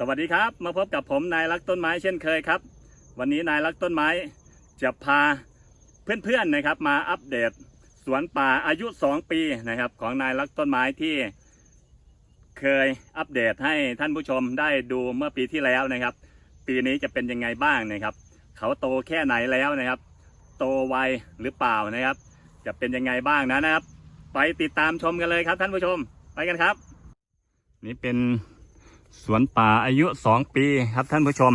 สวัสดีครับมาพบกับผมนายรักต้นไม้เช่นเคยครับ วันนี้นายรักต้นไม้จะพาเพื่อนๆนะครับ มาอัปเดตสวนป่าอายุ 2 ปีนะครับ ของนายรักต้นไม้ที่ เคยอัปเดตให้ท่านผู้ชมได้ดูเมื่อปีที่แล้วนะครับ ปีนี้จะเป็นยังไงบ้างนะครับ เขาโตแค่ไหนแล้วนะครับ โตไวหรือเปล่านะครับ จะเป็นยังไงบ้างนะนะครับ ไปติดตามชมกันเลยครับท่านผู้ชมไปกันครับ นี่เป็น สวนป่าอายุสองปีครับท่านผู้ชม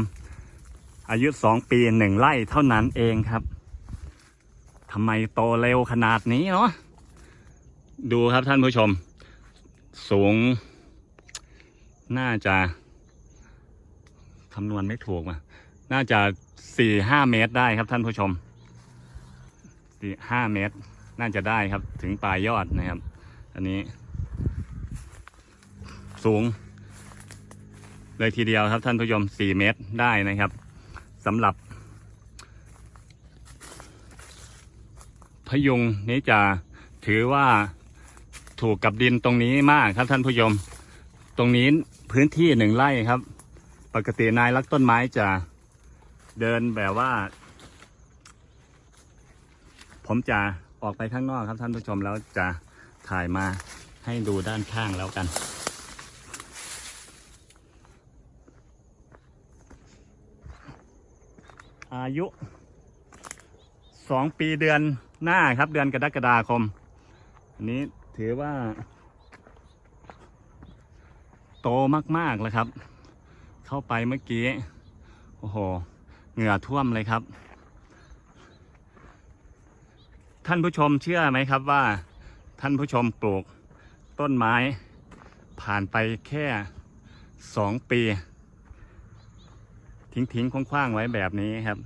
อายุสองปีหนึ่งไร่เท่านั้นเองครับทำไมโตเร็วขนาดนี้เนาะดูครับท่านผู้ชม สูง น่าจะคำนวณไม่ถูกมาน่าจะสี่ห้าเมตรได้ครับท่านผู้ชมสี่ห้าเมตร น่าจะได้ครับถึงปลายยอดนะครับ อันนี้ สูง เลยทีเดียวครับท่านผู้ชม4เมตรได้นะครับสำหรับพยุงนี้จะถือว่าถูกกับดินตรงนี้มากครับท่านผู้ชม ตรงนี้พื้นที่หนึ่งไร่ครับ ปกตินายรักต้นไม้จะเดินแบบว่า ผมจะออกไปข้างนอกครับท่านผู้ชมแล้วจะถ่ายมาให้ดูด้านข้างแล้วกัน อายุสองปีเดือนหน้าครับ เดือนกรกฎาคม อันนี้ถือว่า โตมากๆเลยครับ เข้าไปเมื่อกี้ โอ้โห เหงื่อท่วมเลยครับ ท่านผู้ชมเชื่อไหมครับว่า ท่านผู้ชมปลูกต้นไม้ผ่านไปแค่สองปี ทิ้งทิ้งคว้างๆไว้แบบนี้ครับ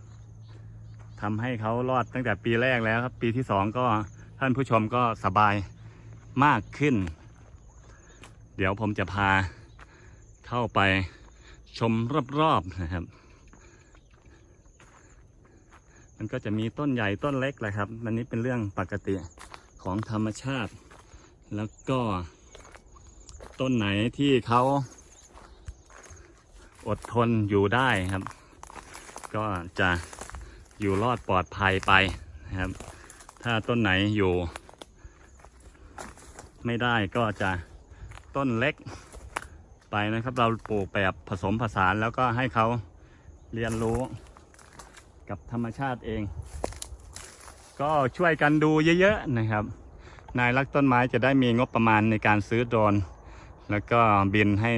ทำให้เขารอดตั้งแต่ปีแรกแล้วครับ ปีที่สองก็ท่านผู้ชมก็สบายมากขึ้น เดี๋ยวผมจะพาเข้าไปชมรอบๆนะครับ มันก็จะมีต้นใหญ่ต้นเล็กแหละครับมันนี้เป็นเรื่องปกติของธรรมชาติ แล้วก็ต้นไหนที่เขา อดทนอยู่ได้ครับ ก็จะอยู่รอดปลอดภัยไปนะครับ ถ้าต้นไหนอยู่ ไม่ได้ก็จะต้นเล็กไปนะครับ เราปลูกแบบผสมผสานแล้วก็ให้เขาเรียนรู้กับธรรมชาติเอง ก็ช่วยกันดูเยอะๆนะครับ นายรักต้นไม้จะได้มีงบประมาณในการซื้อโดรนแล้วก็บินให้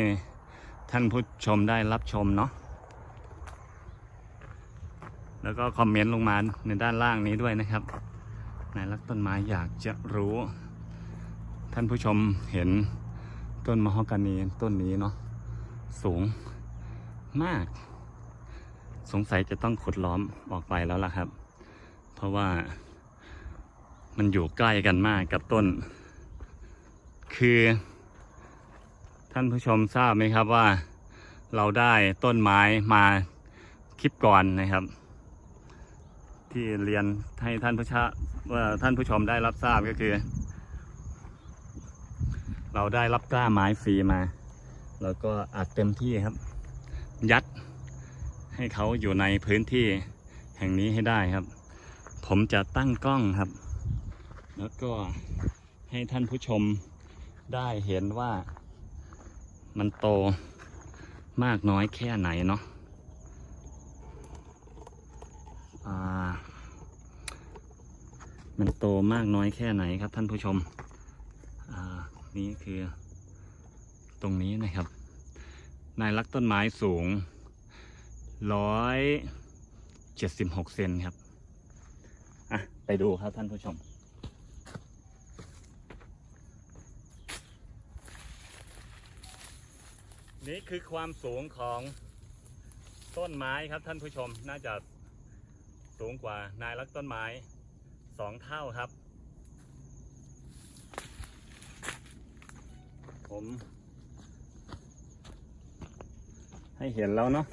ท่านผู้ชมได้รับชมเนาะแล้วก็คอมเมนต์ลงมาในด้านล่างนี้ด้วยนะครับนายรักต้นไม้อยากจะรู้ ท่านผู้ชมเห็นต้นมะฮอกกานีต้นนี้เนาะสูงมาก สงสัยจะต้องขุดล้อมออกไปแล้วล่ะครับ เพราะว่ามันอยู่ใกล้กันมากกับต้น คือ ท่านผู้ชมทราบไหมครับว่าเราได้ต้นไม้มาคลิปก่อนนะครับ ที่เรียนให้ท่านผู้ชาว่าท่านผู้ชมได้รับทราบก็คือ เราได้รับกล้าไม้ฟรีมา แล้วก็อัดเต็มที่ครับ ยัดให้เขาอยู่ในพื้นที่แห่งนี้ให้ได้ครับ ผมจะตั้งกล้องครับ แล้วก็ให้ท่านผู้ชมได้เห็นว่า มันโตมากน้อยแค่ไหนเนาะอ่ามันโตมากน้อยแค่ไหนครับท่านผู้ชมอ่านี่คือตรงนี้นะครับ นายรักต้นไม้สูงร้อยเจ็ดสิบหกเซนครับ อะ ไปดูครับท่านผู้ชม นี่คือความสูงของต้นไม้ครับท่านผู้ชมน่าจะสูงกว่านายรักต้นไม้สองเท่าครับ ผม ให้เห็นแล้วเนาะ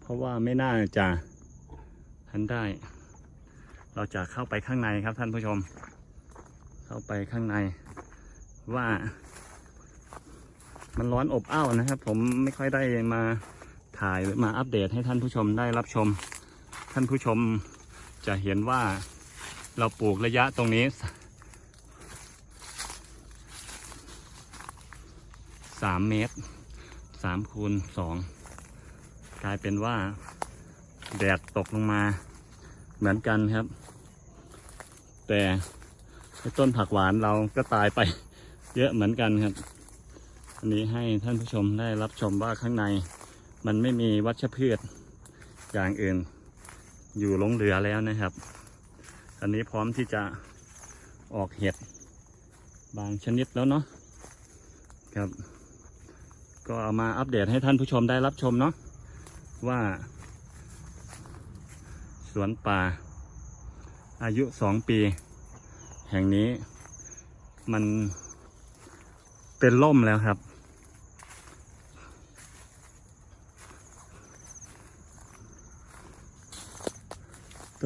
เพราะว่าไม่น่าจะทันได้ เราจะเข้าไปข้างในครับท่านผู้ชม เข้าไปข้างในว่า มันร้อนอบอ้าวนะครับ ผมไม่ค่อยได้มาถ่ายหรือมาอัปเดตให้ท่านผู้ชมได้รับชม ท่านผู้ชมจะเห็นว่าเราปลูกระยะตรงนี้สามเมตรสามคูณสองกลายเป็นว่าแดดตกลงมาเหมือนกันครับ แต่ต้นผักหวานเราก็ตายไปเยอะเหมือนกันครับ อันนี้ให้ท่านผู้ชมได้รับชมว่าข้างใน มันไม่มีวัชพืชอย่างอื่น อยู่หลงเหลือแล้วนะครับ อันนี้พร้อมที่จะออกเห็ดบางชนิดแล้วเนาะครับ ก็เอามาอัปเดตให้ท่านผู้ชมได้รับชมเนาะว่า สวนป่า อายุสองปี แห่งนี้มันเป็นล่มแล้วครับ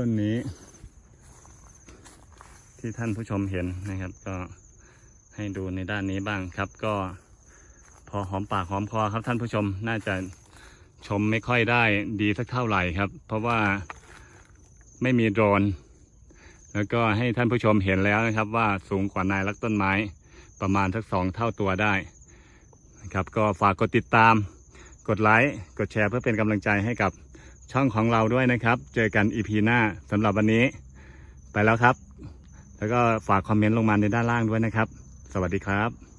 ต้นนี้ ที่ท่านผู้ชมเห็นนะครับ ก็ให้ดูในด้านนี้บ้างครับ ก็พอหอมปากหอมคอครับท่านผู้ชมน่าจะชมไม่ค่อยได้ดีสักเท่าไหร่ครับ เพราะว่าไม่มีโดรน แล้วก็ให้ท่านผู้ชมเห็นแล้วนะครับ ว่าสูงกว่านายรักต้นไม้ประมาณสักสองเท่าตัวได้นะครับ ก็ฝากกดติดตาม กดไลค์ กดแชร์เพื่อเป็นกำลังใจให้กับ ช่องของเราด้วยนะครับ เจอกันอีพีหน้าสำหรับวันนี้ ไปแล้วครับ แล้วก็ฝากคอมเมนต์ลงมาในด้านล่างด้วยนะครับ สวัสดีครับ